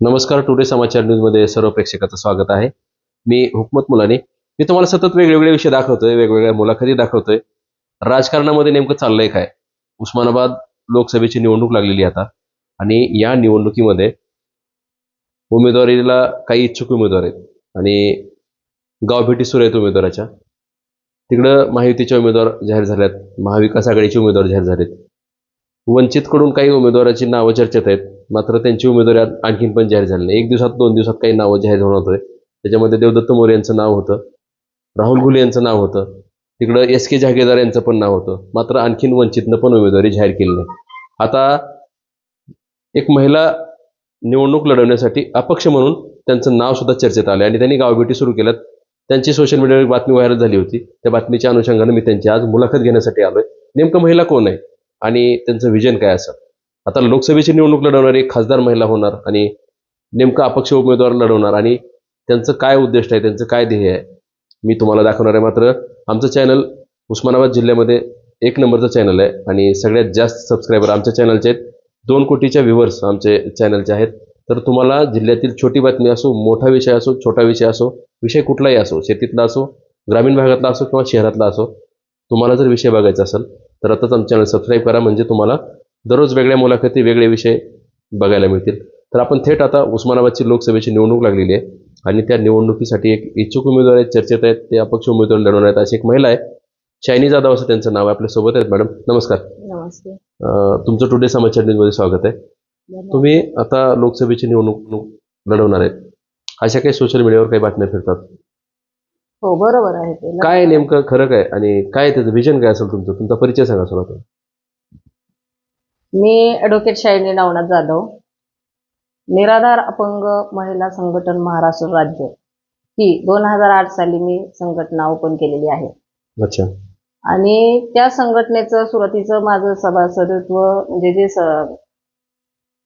नमस्कार टुडे समाचार न्यूजमध्ये सर्व प्रेक्षकाचं स्वागत आहे. मी हुकमत मुलाने. मी तुम्हाला सतत वेगवेगळे विषय दाखवतोय वेगवेगळ्या मुलाखती दाखवतोय. राजकारणामध्ये नेमकं चाललंय काय? उस्मानाबाद लोकसभेची निवडणूक लागलेली आहे आता. आणि या निवडणुकीमध्ये उमेदवारीला काही इच्छुक उमेदवार आहेत. आणि गावभेटी सुरू आहेत उमेदवाराच्या. तिकडं महायुतीचे उमेदवार जाहीर झाल्यात महाविकास आघाडीचे उमेदवार जाहीर झालेत. वंचितकडून काही उमेदवाराची नावं चर्चेत आहेत. मात्र त्यांची उमेदवारी आणखीन पण जाहीर झाली नाही. एक दिवसात दोन दिवसात काही नावं जाहीर होणार होते. त्याच्यामध्ये देवदत्त मोरे यांचं नाव होतं. राहुल घुले यांचं नाव होतं. तिकडं एस के जहागीरदार यांचं पण नाव होतं. मात्र आणखीन वंचितनं पण उमेदवारी जाहीर केली नाही. आता एक महिला निवडणूक लढवण्यासाठी अपक्ष म्हणून त्यांचं नाव सुद्धा चर्चेत आलं आणि त्यांनी गावभेटी सुरू केल्यात. त्यांची सोशल मीडियावर बातमी व्हायरल झाली होती. त्या बातमीच्या अनुषंगानं मी त्यांची आज मुलाखत घेण्यासाठी आलोय. नेमकं महिला कोण आहे? आणि त्यांचं विजन काय असं आता लोकसभेची निवडणूक लढवणारी एक खासदार महिला होणार आणि नेमका अपक्ष उमेदवार लढवणार आणि त्यांचं काय उद्दिष्ट आहे त्यांचं काय ध्येय आहे मी तुम्हाला दाखवणार आहे. मात्र आमचं चॅनल उस्मानाबाद जिल्ह्यामध्ये एक नंबरचं चॅनल आहे आणि सगळ्यात जास्त सबस्क्रायबर आमच्या चॅनलचे आहेत. दोन कोटीच्या व्ह्युअर्स आमचे चॅनलचे आहेत. तर तुम्हाला जिल्ह्यातील छोटी बातमी असो मोठा विषय असो छोटा विषय असो विषय कुठलाही असो शेतीतला असो ग्रामीण भागातला असो किंवा शहरातला असो तुम्हाला जर विषय बघायचा असेल तर आताच आमचं चॅनल सबस्क्राईब करा. म्हणजे तुम्हाला दररोज वेगळ्या मुलाखती वेगळे विषय बघायला मिळतील. तर आपण थेट आता उस्मानाबादची लोकसभेची निवडणूक लागलेली आहे आणि त्या निवडणुकीसाठी एक इच्छुक उमेदवार आहेत चर्चेत आहेत ते अपक्ष उमेदवार लढवणार आहेत अशी एक महिला आहे. शायनी जाधव असं त्यांचं नाव आहे आपल्यासोबत आहेत मॅडम. नमस्कार. नमस्ते. तुमचं टुडे समाचार न्यूजमध्ये स्वागत आहे. तुम्ही आता लोकसभेची निवडणूक लढवणार आहेत. अशा काही सोशल मीडियावर काही बातम्या फिरतात? हो बरोबर आहे काय नेमकं खरं काय आणि काय त्याचं विजन काय असेल तुमचं? तुमचा परिचय सांगा सुरुवात मी ॲडव्होकेट शालिनी नवनाथ जाधव. निराधार अपंग महिला संघटन महाराष्ट्र राज्य ही दोन हजार आठ साली मी संघटना ओपन केलेली आहे. अच्छा. आणि त्या संघटनेचं सुरुवातीचं माझं सभासदत्व म्हणजे जे स-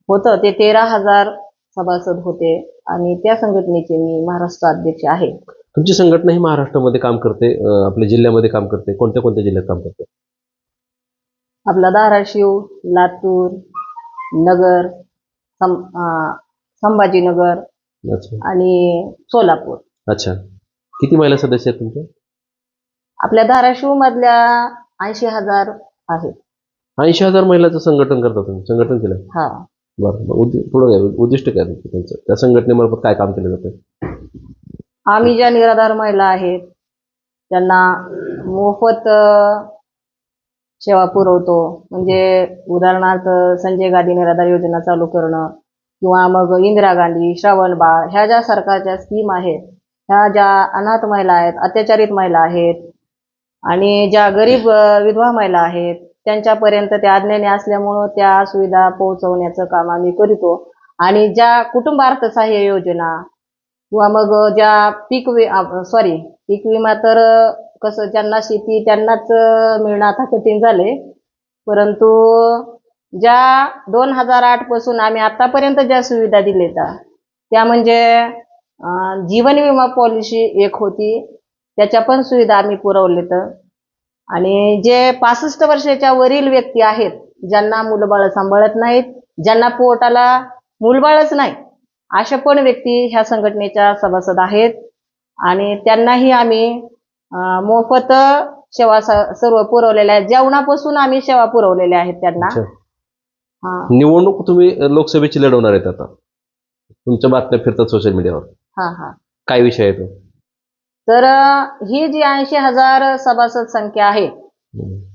होतं ते तेरा हजार सभासद होते आणि त्या संघटनेचे मी महाराष्ट्र अध्यक्ष आहे. तुमची संघटना ही महाराष्ट्रामध्ये काम करते अं, आपल्या जिल्ह्यामध्ये काम करते कोणत्या कोणत्या जिल्ह्यात काम करते? आपला धाराशिव लातूर नगर सं अं, संभाजीनगर अच्छा. आणि सोलापूर. अच्छा. किती महिला सदस्य आहेत तुमचे? आपल्या धाराशिव मधल्या ऐंशी हजार आहेत. ऐंशी हजार महिलाचं संघटन करता तुम्ही? संघटन केलं हा. बरं मग उद्दि पुढं काय? उद्दिष्ट काय तुमचं? त्यांचं त्या संघटनेमार्फत काय काम केलं जातं? आम्ही ज्या निराधार महिला आहेत त्यांना मोफत अं, सेवा पुरवतो. म्हणजे उदाहरणार्थ संजय गांधी निराधार योजना चालू करणं किंवा मग इंदिरा गांधी श्रावणबाळ ह्या ज्या सरकारच्या स्कीम आहेत ह्या ज्या अनाथ महिला आहेत अत्याचारित महिला आहेत आणि ज्या गरीब विधवा महिला आहेत त्यांच्यापर्यंत त्या अज्ञानी असल्यामुळं त्या सुविधा पोहोचवण्याचं काम आम्ही करतो. आणि ज्या कुटुंब अर्थसहाय्य योजना किंवा मग ज्या पीक वि सॉरी पीक विमा तर कसं ज्यांना शेती त्यांनाच मिळणं आता कठीण झाले परंतु ज्या दोन हजार आठपासून आम्ही आतापर्यंत ज्या सुविधा दिल्या त्या म्हणजे जीवन विमा पॉलिसी एक होती. त्याच्या पण सुविधा आम्ही पुरवलेत. आणि जे पासष्ट वर्षाच्या वरील व्यक्ती आहेत ज्यांना मुलबाळ सांभाळत नाहीत ज्यांना पोटाला मुलबाळच नाही अशा पण व्यक्ती ह्या संघटनेच्या सभासद आहेत. आणि त्यांनाही आम्ही मोफत सेवा सर्व पुरवलेल्या आहेत. जेवणापासून आम्ही सेवा पुरवलेल्या आहेत त्यांना. हा. निवडणूक तुम्ही लोकसभेची लढवणार आहेत आता. तुमच्या बातम्या फिरतात सोशल मीडियावर हा हा. काय विषय आहे तो? तर ही जी ऐंशी हजार सभासद संख्या आहे.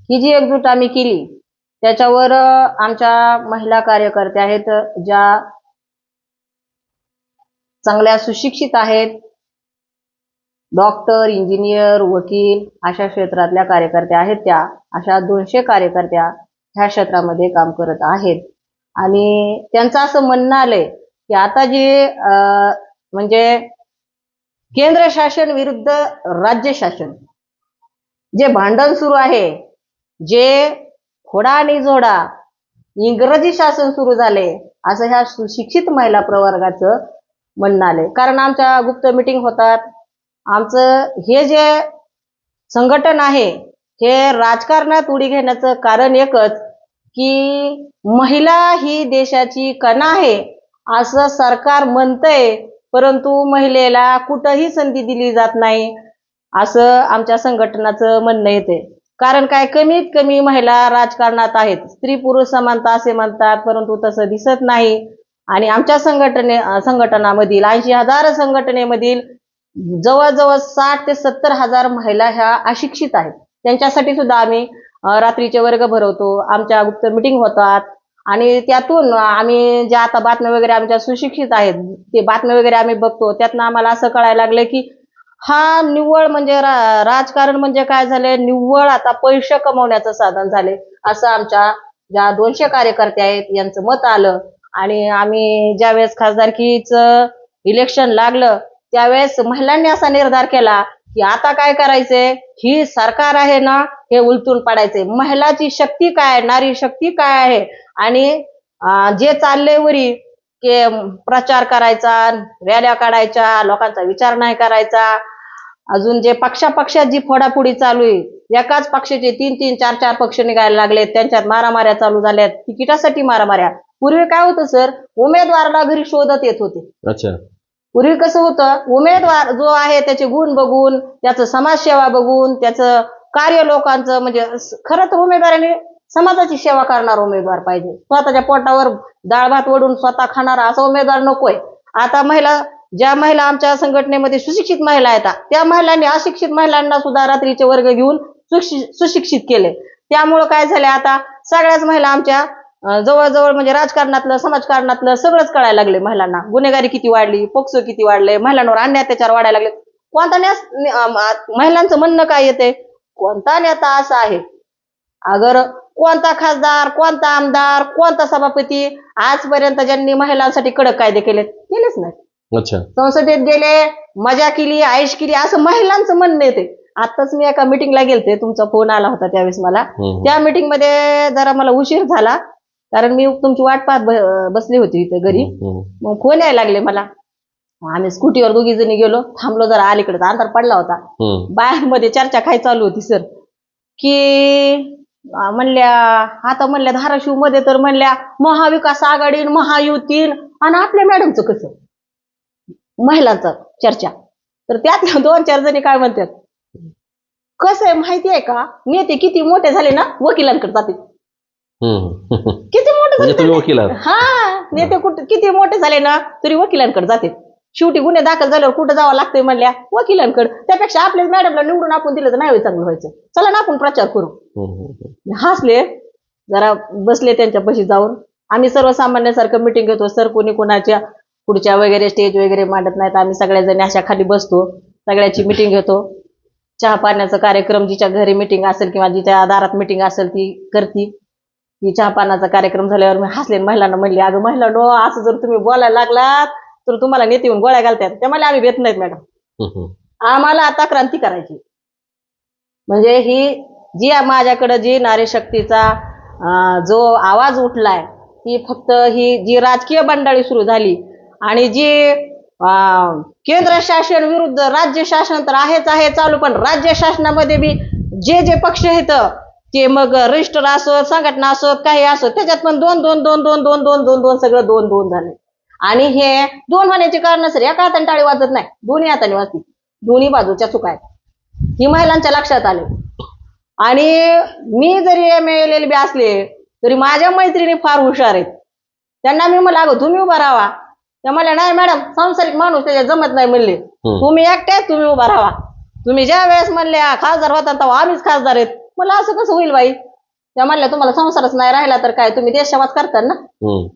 ही जी एकजूट आम्ही केली त्याच्यावर आमच्या महिला कार्यकर्त्या आहेत ज्या चांगल्या सुशिक्षित आहेत डॉक्टर इंजिनियर वकील अशा क्षेत्रातल्या कार्यकर्त्या आहेत त्या. अशा दोनशे कार्यकर्त्या ह्या क्षेत्रामध्ये काम करत आहेत. आणि त्यांचं असं म्हणणं आलंय की आता जे म्हणजे केंद्र शासन विरुद्ध राज्य शासन जे भांडण सुरू आहे जे खोडा आणि जोडा इंग्रजी शासन सुरू झाले असं ह्या सुशिक्षित महिला प्रवर्गाचं म्हणणं आलंय. कारण आमच्या गुप्त मिटिंग होतात आमचं हे जे संघटन आहे हे राजकारणात उडी घेण्याचं कारण एकच की महिला ही देशाची कणा आहे असं सरकार म्हणतंय परंतु महिलेला कुठंही संधी दिली जात नाही असं आमच्या संघटनाचं म्हणणं येते कारण काय कमीत कमी महिला राजकारणात आहेत. स्त्री पुरुष समानता असे म्हणतात परंतु तसं दिसत नाही. आणि आमच्या संघटने संघटनामधील ऐंशी हजार संघटनेमधील जवळजवळ साठ ते सत्तर हजार महिला ह्या अशिक्षित आहेत. त्यांच्यासाठी सुद्धा आम्ही रात्रीचे वर्ग भरवतो. आमच्या गुप्त मिटिंग होतात. आणि त्यातून आम्ही ज्या आता बातम्या वगैरे आमच्या सुशिक्षित आहेत ते बातम्या वगैरे आम्ही बघतो. त्यातनं आम्हाला असं कळायला लागलं की हा निव्वळ म्हणजे रा- राजकारण म्हणजे काय झालंय? निव्वळ आता पैसे कमवण्याचं साधन झाले. असं आमच्या ज्या दोनशे कार्यकर्ते आहेत यांचं मत आलं. आणि आम्ही ज्यावेळेस खासदारकीचं इलेक्शन लागलं त्यावेळेस महिलांनी असा निर्धार केला की आता काय करायचंय? ही सरकार आहे ना हे उलटून पाडायचंय. महिलाची शक्ती काय आहे? नारी शक्ती काय आहे? आणि जे चाललंय वरी के प्रचार करायचा रॅल्या काढायच्या लोकांचा विचार नाही करायचा. अजून जे पक्षापक्षात जी फोडाफोडी चालू आहे एकाच पक्षाचे तीन तीन चार चार पक्ष निघायला लागलेत. त्यांच्यात मारामाऱ्या चालू झाल्यात. तिकिटासाठी मारामाऱ्या. पूर्वी काय होतं सर? उमेदवाराला घरी शोधत येत होते. अच्छा. पूर्वी कसं होतं? उमेदवार जो आहे त्याचे गुण बघून त्याचं समाजसेवा बघून त्याचं कार्य लोकांचं म्हणजे खरं तर उमेदवाराने समाजाची सेवा करणारा उमेदवार पाहिजे. स्वतःच्या पोटावर डाळ भात ओढून स्वतः खाणारा असा उमेदवार नकोय. आता महिला ज्या महिला आमच्या संघटनेमध्ये सुशिक्षित महिला आहेत त्या महिलांनी अशिक्षित महिलांना सुद्धा रात्रीचे वर्ग घेऊन सुशिक्षित केले. त्यामुळं काय झाले आता? सगळ्याच महिला आमच्या जवळजवळ म्हणजे राजकारणातलं समाजकारणातलं सगळंच कळायला लागले महिलांना. गुन्हेगारी किती वाढली पोक्सो किती वाढले महिलांवर अन्याय अत्याचार वाढायला लागले. कोणता महिलांचं म्हणणं काय येते? कोणता नेता असा आहे? अगर कोणता खासदार कोणता आमदार कोणता सभापती आजपर्यंत ज्यांनी महिलांसाठी कडक कायदे केले केलेच नाही अच्छा. संसदेत गेले मजा केली आयुष केली असं महिलांचं म्हणणं येते. आताच मी एका मिटिंगला गेलते तुमचा फोन आला होता त्यावेळेस मला. त्या मीटिंगमध्ये जरा मला उशीर झाला. कारण मी तुमची वाट पाहत बसली होती इथे घरी. मग फोन यायला लागले मला. आम्ही स्कूटीवर दोघी जणी गेलो. थांबलो जरा अलीकडे. अंतर पडला होता. बाहेरमध्ये चर्चा काय चालू होती सर? की म्हणल्या आता म्हणल्या धाराशिवमध्ये तर म्हणल्या महाविकास आघाडी महायुती आणि आपल्या मॅडमचं कसं? महिलांचं चर्चा. तर त्यातल्या दोन चार जणी काय म्हणतात? कसं आहे माहिती आहे का? नेते किती मोठे झाले ना वकिलांकडे जाते म्हणजे तुम्ही वकील आहात हा नेते कुठे किती मोठे झाले ना तरी वकिलांकडे जाते शेवटी गुन्हे दाखल झाल्यावर कुठं जावं लागतंय म्हणल्या? वकिलांकडे. त्यापेक्षा आपल्याच मॅडमला निवडून आपण दिलं तर नाही चांगलं व्हायचं. चला ना आपण प्रचार करू. हम्म. हम्म. हसले जरा बसले त्यांच्या पशी जाऊन. आम्ही सर्वसामान्यासारखं मिटिंग घेतो. सर कोणी कोणाच्या पुढच्या वगैरे स्टेज वगैरे मांडत नाहीत. आम्ही सगळ्याजणी अशा खाली बसतो. सगळ्याची मिटिंग घेतो. चहा पाण्याचा कार्यक्रम जिच्या घरी मिटिंग असेल किंवा जिच्या दारात मिटिंग असेल ती करती. ती चहा पाण्याचा कार्यक्रम झाल्यावर मी हसले महिलांना म्हणले अगं महिलांनो असं जर तुम्ही बोलायला लागलात तर तुम्हाला नेते येऊन गोळ्या घालतात. त्या मला आम्ही भेट नाहीत मॅडम. आम्हाला आता क्रांती करायची. म्हणजे ही जी माझ्याकडे जी नारी शक्तीचा जो आवाज उठलाय ती फक्त ही जी राजकीय बंडाळी सुरू झाली आणि जी अं, केंद्र शासन विरुद्ध राज्य शासन तर आहेच आहे चालू पण राज्य शासनामध्ये बी जे जे पक्ष आहेत ते मग रजिस्टर असोत संघटना असोत काही असोत त्याच्यात पण दोन दोन दोन दोन दोन दोन दोन दोन सगळं दोन दोन झाले. आणि हे दोन होण्याचे कारण सर एका हाताने टाळी वाजत नाही दोन्ही हाताने वाजते. दोन्ही बाजूच्या चुका आहेत. ही महिलांच्या लक्षात आले. आणि मी जरी एम एल एल बी असले तरी माझ्या मैत्रिणी फार हुशार आहेत. त्यांना मी म्हणलं अगं तुम्ही उभा राहा. त्या म्हणल्या नाही मॅडम सांसारिक माणूस त्याच्यात जमत नाही म्हणले. तुम्ही एकट्याच तुम्ही उभा राहा. तुम्ही ज्या वेळेस म्हणले "हा, खासदार होता तेव्हा आम्हीच खासदार आहेत. मला असं कसं होईल बाई? त्या म्हणल्या तुम्हाला संसारच नाही राहिला तर काय? तुम्ही देशसेवाच करता ना? हम्म.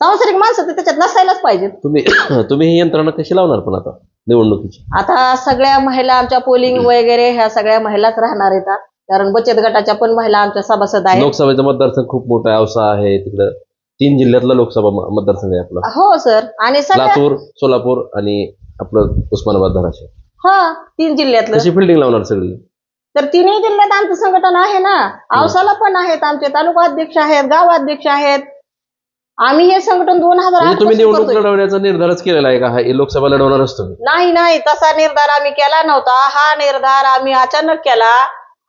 सांसारिक माणसं तर त्याच्यात नसायलाच पाहिजे. तुम्ही तुम्ही ही यंत्रणा कशी लावणार पण आता निवडणुकीची? आता सगळ्या महिला आमच्या पोलिंग वगैरे ह्या सगळ्या महिलाच राहणार आहेत कारण बचत गटाच्या पण महिला आमच्या सभासद आहेत. लोकसभेचा मतदारसंघ खूप मोठा आहे औसा आहे तिकडं तीन जिल्ह्यातला लोकसभा म- मतदारसंघ आहे आपला. हो सर. आणि सगळ्या लातूर सोलापूर आणि आपलं उस्मानाबाद धाराशिव. हा तीन जिल्ह्यातलं. कशी फिल्डिंग लावणार सगळी? तर तिन्ही जिल्ह्यात आमचं संघटन आहे ना. औसाला पण आहेत आमचे तालुका अध्यक्ष आहेत गाव अध्यक्ष आहेत. आम्ही हे संघटन दोन हजार म्हणजे तुम्ही निवडणूक करतोय. लढवण्याचा निर्धारच केलेला आहे का? हा हे लोकसभा लढवणारच तुम्ही. नाही नाही तसा निर्धार आम्ही केला नव्हता. हा निर्धार आम्ही अचानक केला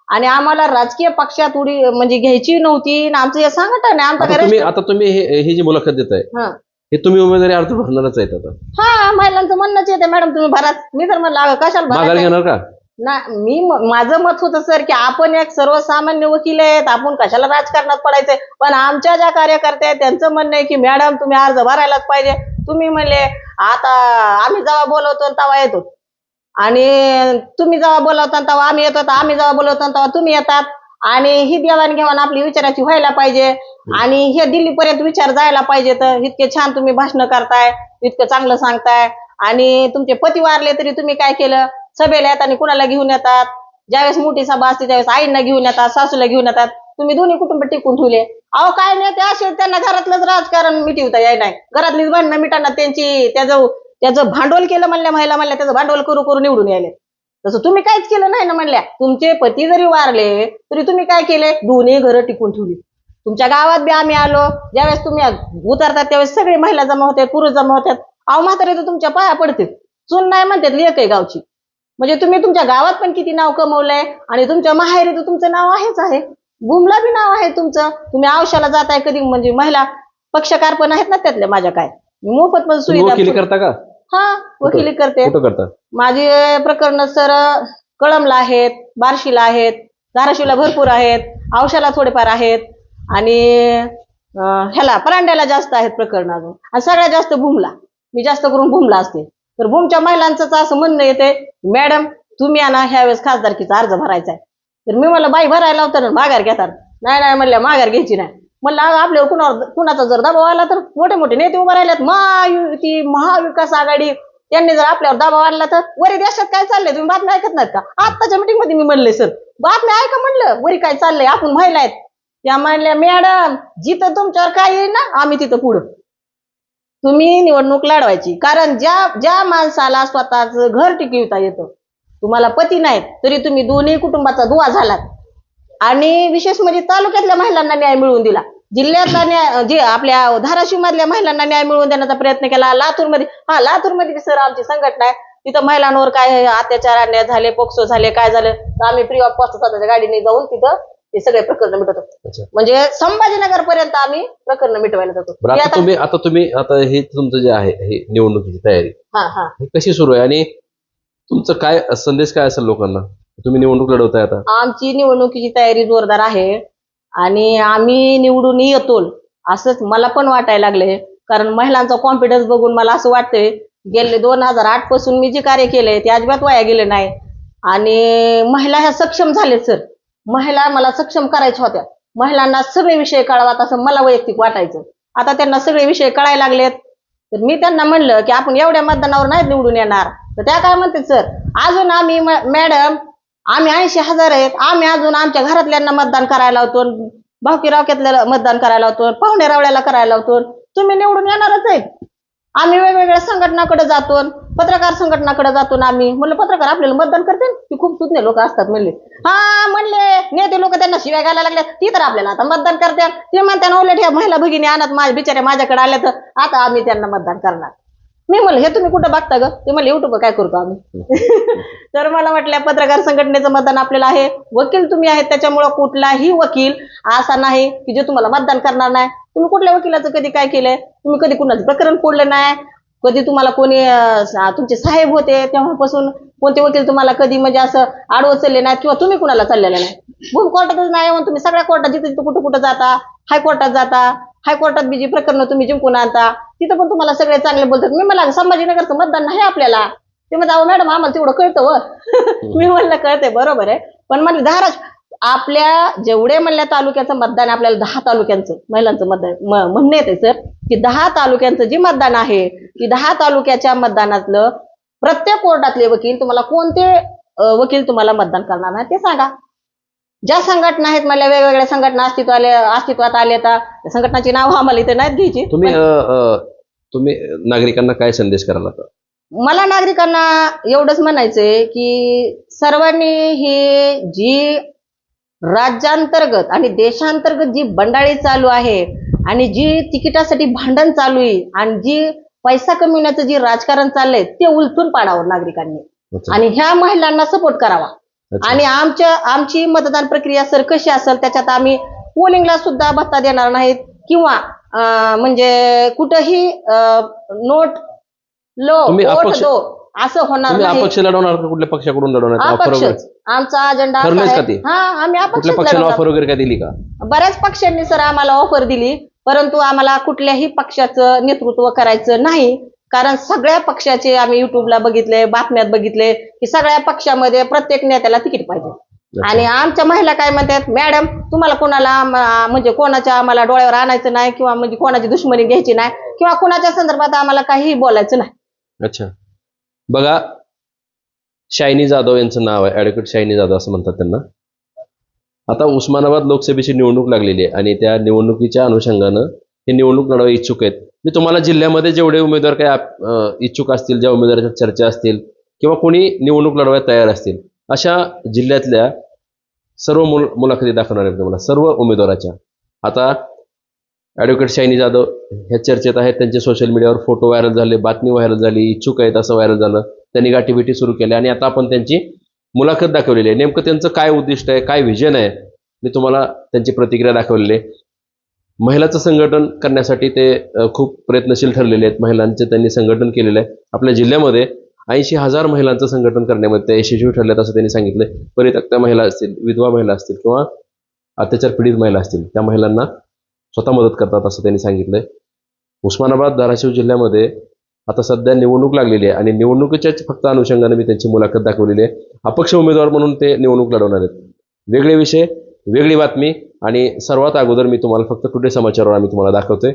आणि आम्हाला राजकीय पक्षात उडी म्हणजे घ्यायची नव्हती आणि आमचं हे संघटन आहे आमचं आता काय तुम्ही राष्ट्र- आता तुम्ही हे- ही जी मुलाखत देत आहे हं. हे तुम्ही उमेदवारी अर्ज भरणारच आहेत आता. हा महिलांचं म्हणणंच येते मॅडम तुम्ही भरा. मी तर म्हणलं अगं कशाला माघार भरायचं? घेणार का? ना मी माझं मत होतं सर की आपण एक सर्वसामान्य वकील आहेत आपण कशाला राजकारणात पडायचंय? पण आमच्या ज्या कार्यकर्त्या आहेत त्यांचं म्हणणं आहे की मॅडम तुम्ही अर्ज भरायलाच पाहिजे. तुम्ही म्हणले आता आम्ही जेव्हा बोलवतो तेव्हा येतो. आणि तुम्ही जेव्हा बोलवता तेव्हा आम्ही येतो आम्ही जेव्हा बोलवतो तेव्हा तुम्ही येतात आणि ही देवाणघेवाण आपली विचाराची व्हायला पाहिजे. आणि हे दिल्लीपर्यंत विचार जायला पाहिजे तर इतके छान तुम्ही भाषण करताय इतकं चांगलं सांगताय. आणि तुमचे पती वारले तरी तुम्ही काय केलं? सभेला येताना कुणाला घेऊन येतात? ज्यावेळेस मोठी सभा असते त्यावेळेस आईंना घेऊन येतात सासूला घेऊन येतात. तुम्ही दोन्ही कुटुंब टिकून ठेवले. अहो काय नाही ते असे त्यांना घरातलंच राजकारण मिटिवता याय नाही. घरातलीच भांडणं मिटांना त्यांची त्याचं त्याचं भांडवल केलं म्हणल्या महिला म्हणल्या त्याचं भांडवल करू करू निवडून यायले. तसं तुम्ही काहीच केलं नाही ना म्हणल्या. तुमचे पती जरी वारले तरी तुम्ही काय केले? दोन्ही घरं टिकून ठेवली. तुमच्या गावात बी आम्ही आलो. ज्यावेळेस तुम्ही उतरतात त्यावेळेस सगळे महिला जमा होतात पुरुष जमा होतात अहो म्हातारे तर तुमच्या पाया पडते चून नाही म्हणतात लेख आहे गावची. म्हणजे तुम्ही तुमच्या गावात पण किती नाव कमवलंय आणि तुमच्या माहेरी तर तुमचं नाव आहेच आहे. बुमला बी नाव आहे तुमचं. तुम्ही औषधाला जाताय कधी म्हणजे महिला पक्षकार पण आहेत ना त्यातल्या माझ्या काय. मी मोफत पण सुविधा करता का? हा वकिली करते. माझी प्रकरण सर कळमला आहेत बार्शीला आहेत धाराशिवला भरपूर आहेत औषधाला थोडेफार आहेत आणि ह्याला परांड्याला जास्त आहेत प्रकरण अजून. आणि सगळ्यात जास्त भूमला मी जास्त करून भूमला असते. तर भूमच्या महिलांचं असं म्हणणं येते मॅडम तुम्ही आणा ह्यावेळेस खासदारकीचा अर्ज भरायचा आहे तर मी म्हणलं बाई भरायला होतं ना माघार घेतात. नाही नाही म्हणल्या माघार घ्यायची नाही. म्हणलं आपल्या आपल्यावर कुणावर कुणाचा जर दबाव आला तर मोठे मोठे नेते उभे राहिलेत महायुती महाविकास आघाडी त्यांनी जर आपल्यावर दबाव आणला तर वरी देशात काय चाललंय? तुम्ही बातम्या ऐकत नाहीत का? आत्ताच्या मीटिंगमध्ये मी म्हणले सर बातम्या ऐका म्हणलं वरी काय चाललंय? आपण महिला आहेत. त्या म्हणल्या मॅडम जिथं तुमच्यावर काय येईल ना आम्ही तिथं पुढं. तुम्ही निवडणूक लढवायची. कारण ज्या ज्या माणसाला स्वतःच घर टिकविता येतं तुम्हाला पती नाही तरी तुम्ही दोन्ही कुटुंबाचा दुवा झालात. आणि विशेष म्हणजे तालुक्यातल्या महिलांना न्याय मिळवून दिला. जिल्ह्यातला न्याय जे आपल्या धाराशिव मधल्या महिलांना न्याय मिळवून देण्याचा प्रयत्न केला. लातूरमध्ये हा लातूरमध्ये सर आमची संघटना आहे तिथं महिलांवर काय अत्याचार अन्याय झाले पोक्सो झाले काय झालं तर आम्ही फ्री ऑफ कॉस्ट स्वतःच्या गाडीने जाऊन तिथं ते सगळे प्रकरण मिटवतो अच्छा. म्हणजे संभाजीनगर पर्यंत आम्ही प्रकरण मिटवायला जातो. बरं ते आता आता- तुम्ही आता तुम्ही आता हे तुमचं जे आहे हे निवडणुकीची तयारी हा हा. हे कशी सुरू आहे? आणि तुमचं काय संदेश काय असेल लोकांना? तुम्ही निवडणूक लढवताय आता. आमची निवडणुकीची तयारी जोरदार आहे आणि आम्ही निवडून येतो. असंच मला पण वाटायला लागले. कारण महिलांचा कॉन्फिडन्स बघून मला असं वाटतंय गेले दोन हजार आठपासून मी जे कार्य केलंय ते अजिबात वाया गेले नाही. आणि महिला ह्या सक्षम झालेत सर. महिला मला सक्षम करायच्या होत्या. महिलांना सगळे विषय कळावात असं मला वैयक्तिक वाटायचं. आता त्यांना सगळे विषय कळायला लागलेत. तर मी त्यांना म्हणलं की आपण एवढ्या मतदानावर नाही निवडून येणार. तर त्या काय म्हणते सर अजून आम्ही मॅडम आम्ही ऐंशी हजार आहेत. आम्ही अजून आमच्या घरातल्यांना मतदान करायला होतो भावकी रावक्यातल्या मतदान करायला होतो पाहुणे रावळ्याला करायला लावतो तुम्ही निवडून येणारच आहेत. आम्ही वेगवेगळ्या संघटनाकडे जातो पत्रकार संघटनाकडे जातो ना आम्ही. म्हणलं पत्रकार आपल्याला मतदान करते ती खूप सुज्ञ लोक असतात म्हणले. हा म्हणले नेते लोक त्यांना शिवाय घालायला लागले ती तर आपल्याला आता मतदान करते ते म्हणताना उलट ह्या महिला भगिनी आणत माझ्या बिचाऱ्या माझ्याकडे आल्या तर आता आम्ही त्यांना मतदान करणार. मी म्हणलं हे तुम्ही कुठं बघता ग? ते म्हणले युट्यूब काय करतो आम्ही? तर मला म्हटल्या पत्रकार संघटनेचं मतदान आपल्याला आहे. वकील तुम्ही आहेत त्याच्यामुळं कुठलाही वकील असा नाही की जे तुम्हाला मतदान करणार नाही. तुम्ही कुठल्या वकिलाचं कधी काय केलंय? तुम्ही कधी कुणाचं प्रकरण फोडलं नाही कधी तुम्हाला कोणी तुमचे साहेब होते तेव्हापासून कोणते वकील तुम्हाला कधी म्हणजे असं आडवं चालले नाही किंवा तुम्ही कुणाला चाललेलं नाही. भूम कोर्टातच नाही म्हणून तुम्ही सगळ्या कोर्टात जिथे जिथे कुठं कुठं जाता हायकोर्टात जाता हायकोर्टात बी जी प्रकरण तुम्ही जिंकून आणता तिथं पण तुम्हाला सगळे चांगले बोलतात. मी मला संभाजीनगरचं मतदान नाही आपल्याला. ते म्हणजे अहो मॅडम आम्हाला तेवढं कळतं व हो. मी म्हणलं कळते बरोबर आहे. पण म्हणलं धाराश आपल्या जेवढे म्हणल्या तालुक्याचं मतदान आपल्याला दहा तालुक्यांचं महिलांचं मतदान म्हणणं येते सर की दहा तालुक्यांचं जे मतदान आहे की दहा तालुक्याच्या मतदानातलं प्रत्येक कोर्टातले वकील तुम्हाला कोणते वकील तुम्हाला मतदान करणार नाही ते सांगा. ज्या संघटना आहेत मला वेगवेगळ्या संघटना अस्तित्वाले अस्तित्वात आले आता त्या संघटनाची नाव आम्हाला इथे नाहीत घ्यायची. तुम्ही तुम्ही नागरिकांना काय संदेश कराल आता? मला नागरिकांना एवढंच म्हणायचंय की सर्वांनी ही जी राज्यांतर्गत आणि देशांतर्गत जी बंडाळी चालू आहे आणि जी तिकिटासाठी भांडण चालू आहे आणि जी पैसा कमविण्याचं जे राजकारण चाललंय ते उलथून पाडावं नागरिकांनी. आणि ह्या महिलांना सपोर्ट करावा. आणि आमच्या आमची मतदान प्रक्रिया सर कशी असेल त्याच्यात आम्ही पोलिंगला सुद्धा भत्ता देणार नाहीत किंवा अं, म्हणजे कुठंही नोट लो वोट दो असं होणार तुम्ही नाही अपक्ष लढवणार का कुठल्या पक्षाकडून लढवणार? ऑफर वगैरे आमचा अजेंडा असा ठरलंयच का आहे- ते? हा आम्ही कुठल्या पक्षाने ऑफर वगैरे काय दिली का? बऱ्याच पक्षांनी सर आम्हाला ऑफर दिली परंतु आम्हाला कुठल्याही पक्षाचं नेतृत्व करायचं नाही. कारण सगळ्या पक्षाचे आम्ही युट्यूबला बघितले बातम्यात बघितले की सगळ्या पक्षामध्ये प्रत्येक नेत्याला तिकीट पाहिजे. आणि आमच्या महिला काय म्हणतात मॅडम तुम्हाला कोणाला आम- म्हणजे कोणाच्या आम्हाला डोळ्यावर आणायचं नाही किंवा म्हणजे कोणाची दुश्मनी घ्यायची नाही किंवा कोणाच्या संदर्भात आम्हाला काहीही बोलायचं नाही. अच्छा. बघा शायनी जाधव यांचं नाव आहे. ॲडव्होकेट शायनी जाधव असं म्हणतात त्यांना. आता उस्मानाबाद लोकसभेची निवडणूक लागलेली आहे आणि त्या निवडणुकीच्या अनुषंगानं हे निवडणूक लढवा इच्छुक आहेत. मी तुम्हाला जिल्ह्यामध्ये जेवढे उमेदवार काही इच्छुक असतील ज्या उमेदवाराच्या चर्चा असतील किंवा कोणी निवडणूक लढवायला तयार असतील अशा जिल्ह्यातल्या सर्व मुल मुलाखती दाखवणार आहे तुम्हाला. सर्व उमेदवाराच्या. आता ॲडव्होकेट शायनी जाधव ह्या चर्चेत आहेत. त्यांचे सोशल मीडियावर फोटो व्हायरल झाले बातमी व्हायरल झाली इच्छुक आहेत असं व्हायरल झालं. त्यांनी गाठीभेटी सुरू केल्या आणि आता आपण त्यांची मुलाखत दाखवलेली आहे. नेमकं त्यांचं काय उद्दिष्ट आहे काय व्हिजन आहे मी तुम्हाला त्यांची प्रतिक्रिया दाखवलेली आहे. महिलाचं संघटन करण्यासाठी ते खूप प्रयत्नशील ठरलेले आहेत. महिलांचे त्यांनी संघटन केलेलं आहे. आपल्या जिल्ह्यामध्ये ऐंशी हजार महिलांचं संघटन करण्यामध्ये ते यशस्वी ठरलेत असं त्यांनी सांगितलं परित्यक्त्या महिला असतील विधवा महिला असतील किंवा अत्याचार पीडित महिला असतील त्या महिलांना स्वतः मदत करतात असं त्यांनी सांगितलंय. उस्मानाबाद धाराशिव जिल्ह्यामध्ये आता सध्या निवडणूक लागलेली आहे आणि निवडणुकीच्याच फक्त अनुषंगाने मी त्यांची मुलाखत दाखवलेली आहे. अपक्ष उमेदवार म्हणून ते निवडणूक लढवणार आहेत. वेगळे विषय वेगळी बातमी आणि सर्वात अगोदर मी तुम्हाला फक्त टुडे समाचारवर आम्ही तुम्हाला दाखवतोय.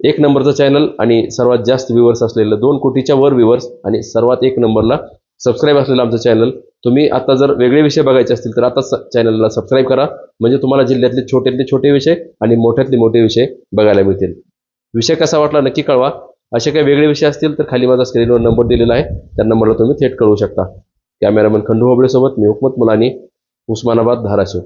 एक नंबरचं चॅनल आणि सर्वात जास्त व्ह्युअर्स असलेलं दोन कोटीच्या वर व्ह्युअर्स आणि सर्वात एक नंबरला सबस्क्राईब असलेलं आमचं चॅनल तुम्ही आता जर वेगळे विषय बघायचे असतील तर आता चॅनलला सबस्क्राईब करा. म्हणजे तुम्हाला जिल्ह्यातले छोट्यातले छोटे विषय आणि मोठ्यातले मोठे विषय बघायला मिळतील. विषय कसा वाटला नक्की कळवा. असे काही वेगळे विषय असतील तर खाली माझा स्क्रीनवर नंबर दिलेला आहे. त्या नंबरला तुम्ही थेट कळवू शकता. कॅमेरामन खंडू होबळेसोबत मी हुकमत मुलानी उस्मानाबाद धाराशिव.